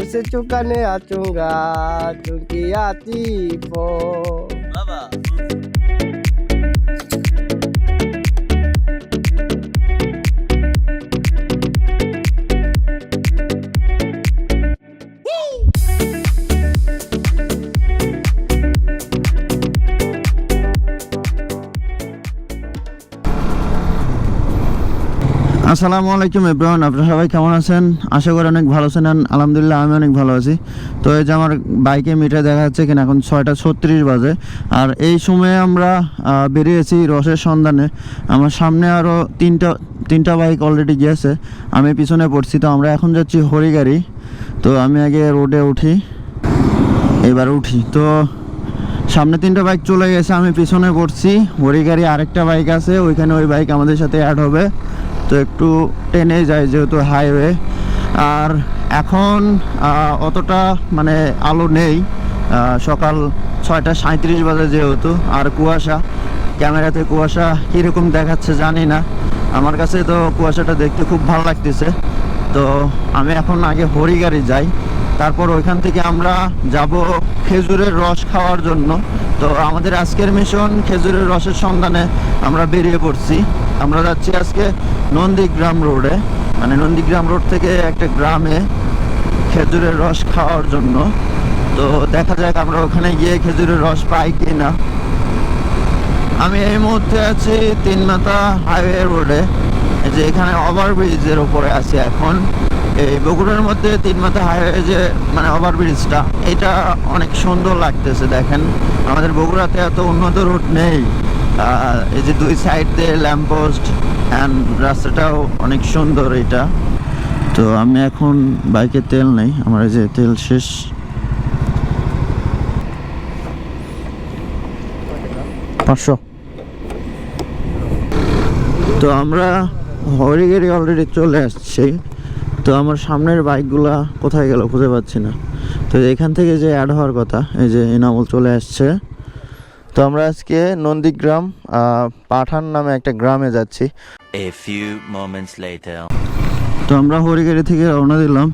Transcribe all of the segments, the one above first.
उसे चुकाने आ चूँगा चुकी आती फो আসসালামু আলাইকুম এব্রাহন আপনারা সবাই কেমন আছেন? আশা করি অনেক ভালো আছেন, আলহামদুলিল্লাহ আমি অনেক ভালো আছি। তো এই যে আমার বাইকে মিটার দেখা যাচ্ছে কিনা, এখন ছয়টা ছত্রিশ বাজে। আর এই সময়ে আমরা বেরিয়েছি রসের সন্ধানে। আমার সামনে আরও তিনটা তিনটা বাইক অলরেডি গিয়েছে। আমি পিছনে পড়ছি, তো আমরা এখন যাচ্ছি হরিগাড়ি। তো আমি আগে রোডে উঠি, এবার উঠি। তো সামনে তিনটা বাইক চলে গেছে, আমি পিছনে পড়ছি। হরিগাড়ি আরেকটা বাইক আছে, ওইখানে ওই বাইক আমাদের সাথে অ্যাড হবে। তো একটু টেনে যায় যেহেতু হাইওয়ে আর এখন অতটা মানে আলো নেই। সকাল ছয়টা সাঁত্রিশ বাজে যেহেতু। আর কুয়াশা, ক্যামেরাতে কুয়াশা কীরকম দেখাচ্ছে জানি না। আমার কাছে তো কুয়াশাটা দেখতে খুব ভালো লাগতেছে। তো আমি এখন আগে হরিগাড়ি যাই। তারপর ওইখান থেকে আমরা যাব খেজুরের রস খাওয়ার জন্য। তো আমাদের আজকের মিশন খেজুরের রসের সন্ধানে আমরা বেরিয়ে পড়ছি। আমরা যাচ্ছি আজকে নন্দীগ্রাম রোডে। মানে নন্দীগ্রাম রোড থেকে একটা গ্রামে খেজুরের রস খাওয়ার জন্য। তো দেখা যাক আমরা ওখানে গিয়ে খেজুরের রস পাই কি না আমি এই মুহূর্তে আছি তিনমাথা হাইওয়ে রোডে। যে এখানে ওভারব্রিজের ওপরে আছি এখন। এই বগুড়ার মধ্যে তিনমাথা হাইওয়ে যে মানে ওভারব্রিজটা, এটা অনেক সুন্দর লাগতেছে দেখেন। আমাদের বগুড়াতে এত উন্নত রুট নেই। এই যে দুই সাইড দিয়ে ল্যাম্পপোস্ট অ্যান্ড রাস্তাটাও অনেক সুন্দর এটা। তো আমি এখন বাইকে তেল নেই, আমার এই যে তেল শেষ। পাঁচশো। তো আমরা হরিগেরি অলরেডি চলে আসছি। তো আমার সামনের বাইকগুলা কোথায় গেল খুঁজে পাচ্ছি না। তো এখান থেকে যে অ্যাড হওয়ার কথা, এই যে এনামল চলে আসছে। তো আমরা আজকে নন্দীগ্রাম পাঠান নামে একটা গ্রামে যাচ্ছি। A few moments later. তো আমরা হরিগাড়ি থেকে রওনা দিলাম।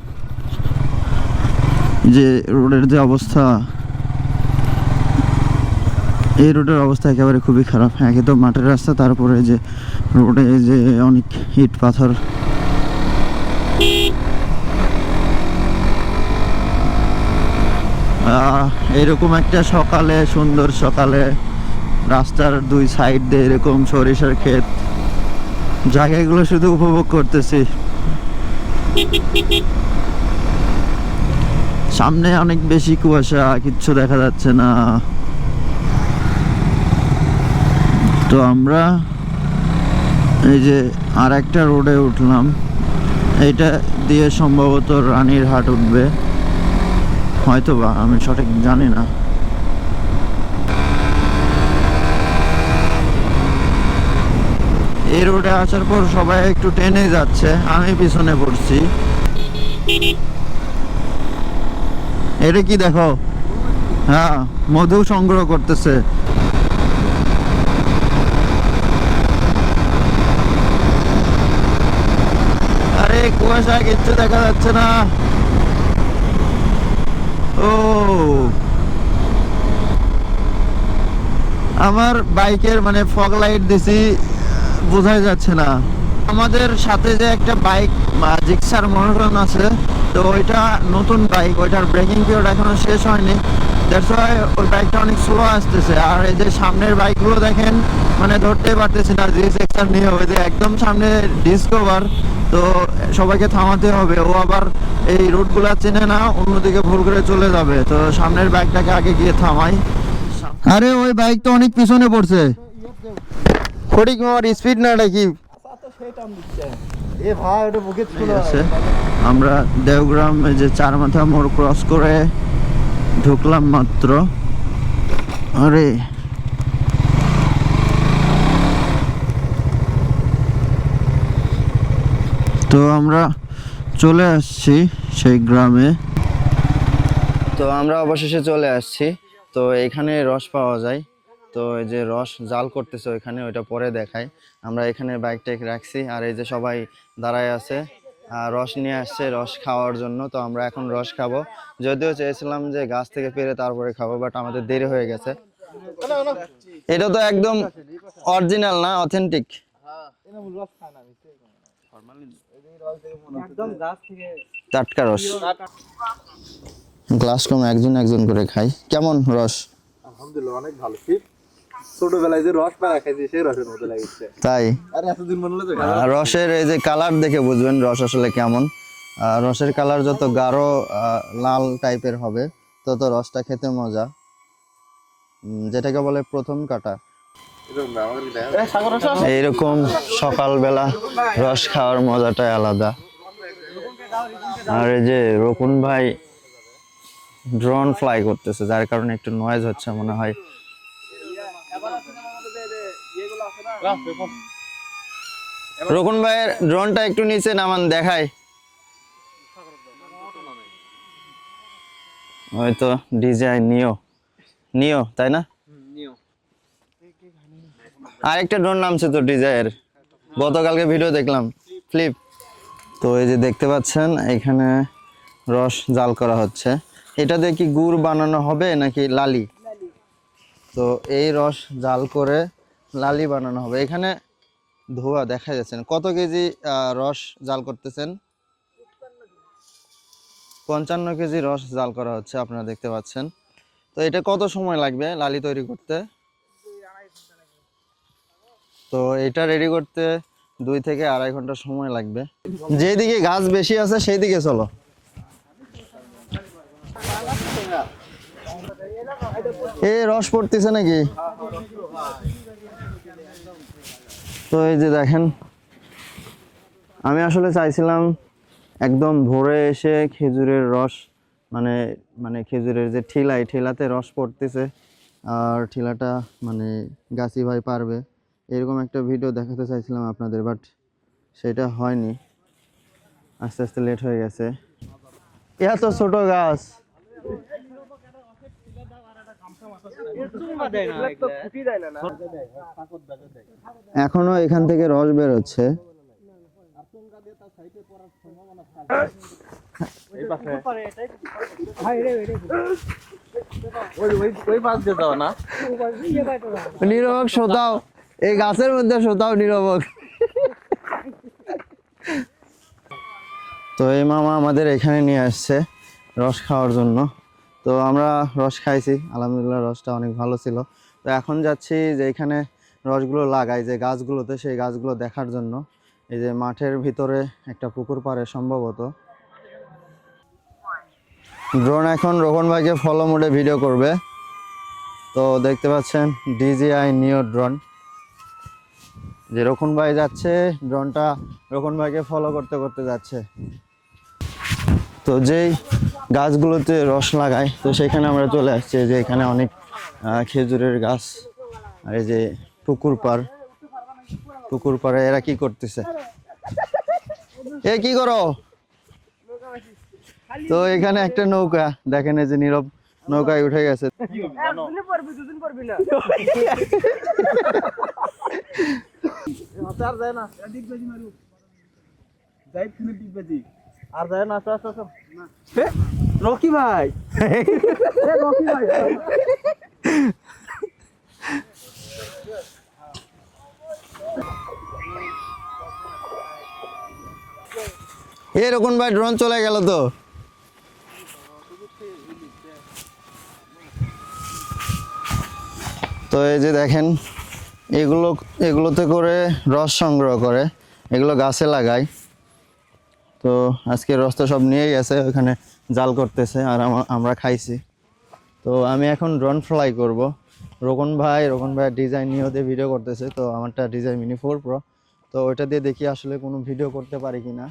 যে রোডের যে অবস্থা এই রোডের অবস্থা একেবারে খুবই খারাপ। একে তো মাঠের রাস্তা তারপরে যে রোডে যে অনেক ইট পাথর এরকম একটা সকালে, সুন্দর সকালে রাস্তার দুই সাইড দিয়ে এরকম সরিষার ক্ষেত। জায়গাগুলো শুধু উপভোগ করতেছি। সামনে অনেক বেশি কুয়াশা, কিচ্ছু দেখা যাচ্ছে না। তো আমরা এই যে আর একটা রোডে উঠলাম। এটা দিয়ে সম্ভবত রানীর হাট উঠবে। হয়তো বা, আমি সঠিক জানি না। এই রোডে আসার পর সবাই একটু টেনে যাচ্ছে, আমি পিছনে পড়ছি। এটা কি দেখো? হ্যাঁ মধু সংগ্রহ করতেছে। আরে কুয়াশা, কিচ্ছু দেখা যাচ্ছে না। আমার বাইকের মানে ফগ লাইট দিছি, বোঝাই যাচ্ছে না। আমাদের সাথে যে একটা বাইক জিক্সার মনোটন আছে, তো ওইটা নতুন বাইক, ওইটার ব্রেকিং পিরিয়ড এখনও শেষ হয়নি। ওই বাইকটা অনেক স্লো আসতেছে। আর এই যে সামনের বাইকগুলো দেখেন মানে ধরতে পারতেছি না জি সেকশন নিয়ে, ওই যে একদম সামনে ডিসকভার তো সবাইকে থামাতে হবে। ও আবার এই রুটগুলো চেনে না অন্যদিকে ভুল করে চলে যাবে। তো সামনের বাইকটাকে আগে গিয়ে থামাই। আরে ওই বাইক তো অনেক পিছনে পড়ছে। ফটিক মামার স্পিড না এটা কি? এ ভাই ওটা বুকে ঠিক আছে। আমরা দেওগ্রাম যে চার মাথা মোড় ক্রস করে ঢুকলাম মাত্র। আরে তো আমরা চলে আসছি সেই গ্রামে। তো আমরা অবশেষে চলে আসছি। তো এখানে রস পাওয়া যায়। তো এই যে রস জাল করতেছে ওইখানে, ওইটা পরে দেখায়। আমরা এখানে বাইকটা রাখছি আর এই যে সবাই দাঁড়ায় আছে আর রস নিয়ে আসছে, রস খাওয়ার জন্য। তো আমরা এখন রস খাব। যদিও চেয়েছিলাম যে গাছ থেকে পেরে তারপরে খাব বাট আমাদের দেরি হয়ে গেছে। এটা তো একদম অরিজিনাল না অথেন্টিক টাটকা রস। গ্লাস কম একজন একজন করে খাই। কেমন রস? আলহামদুলিল্লাহ অনেক ভালো। ছোটবেলায় যে রস পাড়া খাইছি সেই রসের মতো লাগছে তাই? আর এতদিন মনে হলো রসের এই যে কালার দেখে বুঝবেন রস আসলে কেমন। রসের কালার যত গাঢ় আহ, লাল টাইপের হবে তত রসটা খেতে মজা। যেটাকে বলে প্রথম কাটা। এইরকম সকালবেলা রস খাওয়ার মজাটাই আলাদা। আর এই যে রকুন ভাই ড্রোন ফ্লাই করতেছে, যার কারণে একটু নয়েজ হচ্ছে মনে হয়। রকুন ভাইয়ের ড্রোনটা একটু নিচে নামান দেখায় হয়তো ডিজাইন নিও। নিও, তাই না? আরেকটা ড্রোন নামছে তো ডিজাইর গতকালকে ভিডিও দেখলাম। ফ্লিপ তো এই যে দেখতে পাচ্ছেন, এখানে রস জাল করা হচ্ছে। এটা দিয়ে কি গুড় বানানো হবে নাকি লালি? তো এই রস জাল করে লালি বানানো হবে। এখানে ধোয়া দেখা যাচ্ছে কত কেজি রস জাল করতেছেন? পঞ্চান্ন কেজি রস জাল করা হচ্ছে, আপনারা দেখতে পাচ্ছেন। তো এটা কত সময় লাগবে লালি তৈরি করতে? তো এটা রেডি করতে দুই থেকে আড়াই ঘণ্টা সময় লাগবে। যেদিকে গাছ বেশি আছে সেই দিকে চলো। এ, রস পড়তেছে নাকি? তো এই যে দেখেন, আমি আসলে চাইছিলাম একদম ভোরে এসে খেজুরের রস মানে মানে খেজুরের যে ঠিলা এই ঠিলাতে রস পড়তেছে, আর ঠিলাটা মানে গাছি ভাই পারবে। এরকম একটা ভিডিও দেখাতে চাইছিলাম আপনাদের বাট সেটা হয়নি। আস্তে আস্তে লেট হয়ে গেছে। এত ছোট গাছ। এখনও এখান থেকে রস বেরোচ্ছে। ওই পাশ এই গাছের মধ্যে শোতাও নিরবক। তো এই মামা আমাদের এখানে নিয়ে আসছে রস খাওয়ার জন্য। তো আমরা রস খাইছি, আলহামদুলিল্লাহ রসটা অনেক ভালো ছিল। তো এখন যাচ্ছি যে এখানে রসগুলো লাগাই, যে গাছগুলোতে সেই গাছগুলো দেখার জন্য। এই যে মাঠের ভিতরে একটা পুকুর পাড়ে সম্ভবত। ড্রোন এখন রোহন ভাইকে ফলো মোডে ভিডিও করবে। তো দেখতে পাচ্ছেন ডিজিআই নিও ড্রোন যে রকুন ভাই যাচ্ছে, ড্রোনটা রকুন ভাইকে ফলো করতে করতে যাচ্ছে। তো যেই গাছগুলোতে রস লাগায়, তো সেখানে আমরা চলে আসছি, যে এখানে অনেক খেজুরের গাছ, আর এই যে পুকুর পাড়। পুকুর পাড়ে এরা কি করতেছে? এ কি করো? তো এখানে একটা নৌকা, দেখেন এই যে নীরব নৌকায় উঠে গেছে। আর যায় না। যাই তুমি ডিগবাজি আর যায় না আচ্ছা রকি ভাই। এ রকি ভাই। এরকম ভাই ড্রোন চলে গেল তো। তো এই যে দেখেন, এগুলো, এগুলোতে করে রস সংগ্রহ করে, এগুলো গাছে লাগায়। তো আজকে রস তো সব নিয়ে গেছে, ওখানে জাল করতেছে আর আমা- আমরা খাইছি। তো আমি এখন ড্রোন ফ্লাই করব। রোকন ভাই রোকন ভাই ডিজাইন নিয়ে ওদের ভিডিও করতেছে, তো আমারটা ডিজাইন মিনি ফোর প্রো। তো ওইটা দিয়ে দেখি আসলে কোনো ভিডিও করতে পারি কি না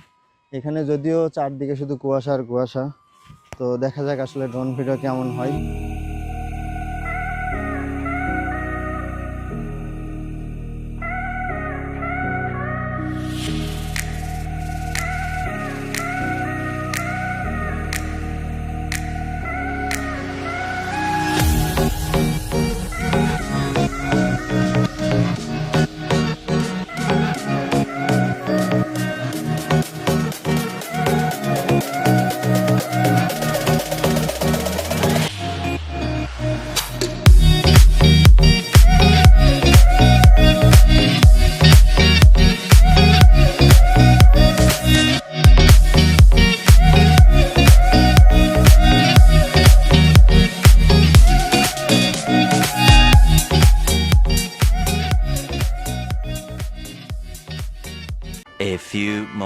এখানে যদিও চারদিকে শুধু কুয়াশা আর কুয়াশা, তো দেখা যাক আসলে ড্রোন ভিডিও কেমন হয়।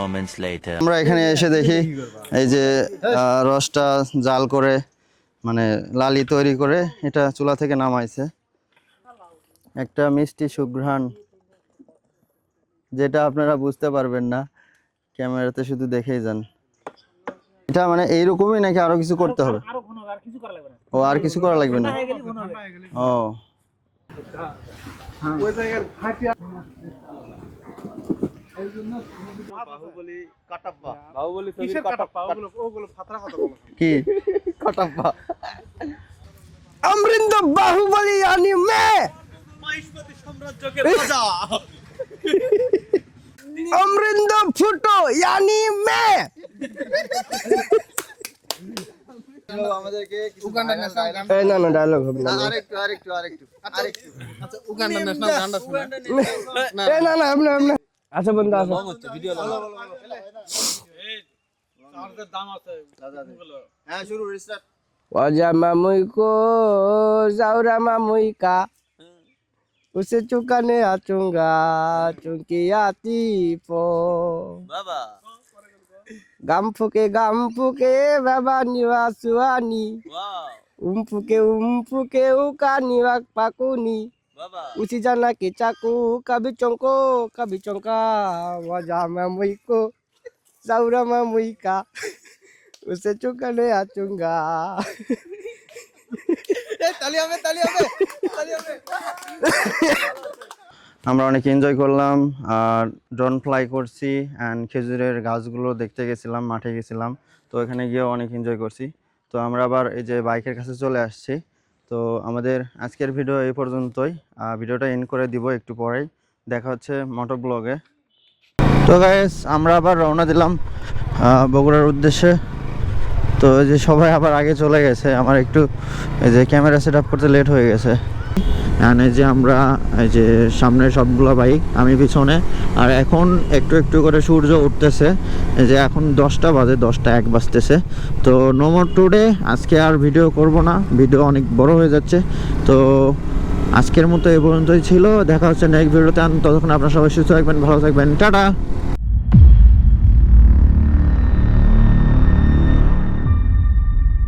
Moments later. আমরা এখানে এসে দেখি এই যে আহ, রসটা জাল করে মানে লালি তৈরি করে এটা চুলা থেকে নামাইছে। একটা মিষ্টি সুঘ্রাণ যেটা আপনারা বুঝতে পারবেন না ক্যামেরাতে শুধু দেখেই যান। এটা মানে এইরকমই নাকি আরও কিছু করতে হবে? আরও আর কিছু করা লাগবে না? ও। আর কিছু করা লাগবে না হয়ে ও কি? কটাপ্পা। অমৃন্দ বাহুবলি সাম্রাজ্যকে ফুটো ইয়ানি মে আমাদেরকে উগান্ডার ন্যাশনাল গান এই না না ডায়লগ হবে না আরেকটু আরেকটু আরেকটু আরেকটু। আচ্ছা উগান্ডার ন্যাশনাল গানটা শুনে। না না আপনি আপনি। আচ্ছা বন্ধু আসো ভিডিও লাগা চার্জের দাম আছে হ্যাঁ শুরু restart Wajah mamuiko, zaura mamuika. Use cukane acunga, cungki ati po. Baba. Gampuke gampuke baba niwa suani. Wow. Umpuke umpuke Baba. Usi jana kicaku kabi congko kabi congka. Wajah mamuiko, zaura mamuika. Use cukane acunga. তালি হবে তালি হবে তালি আমরা অনেক enjoy করলাম আর drone fly করছি অ্যান্ড খেজুরের গাছগুলো দেখতে গেছিলাম মাঠে গেছিলাম তো এখানে গিয়েও অনেক এনজয় করছি তো আমরা আবার এই যে বাইকের কাছে চলে আসছি তো আমাদের আজকের ভিডিও এই পর্যন্তই। ভিডিওটা এন্ড করে দিব একটু পরেই। দেখা হচ্ছে মোটর ব্লগে তো গাইস আমরা আবার রওনা দিলাম বগুড়ার উদ্দেশ্যে। তো যে সবাই আবার আগে চলে গেছে, আমার একটু এই যে ক্যামেরা সেট আপ করতে লেট হয়ে গেছে। এই যে আমরা, এই যে সামনে সবগুলো বাইক, আমি পিছনে, আর এখন একটু একটু করে সূর্য উঠতেছে। যে এখন দশটা বাজে, দশটা এক বাজতেছে। তো নোমর টুডে আজকে আর ভিডিও করব না। ভিডিও অনেক বড় হয়ে যাচ্ছে। তো আজকের মতো এ পর্যন্তই ছিল। দেখা হচ্ছে নেক্সট ভিডিওতে ততক্ষণ আপনারা সবাই সুস্থ থাকবেন, ভালো থাকবেন। টাটা!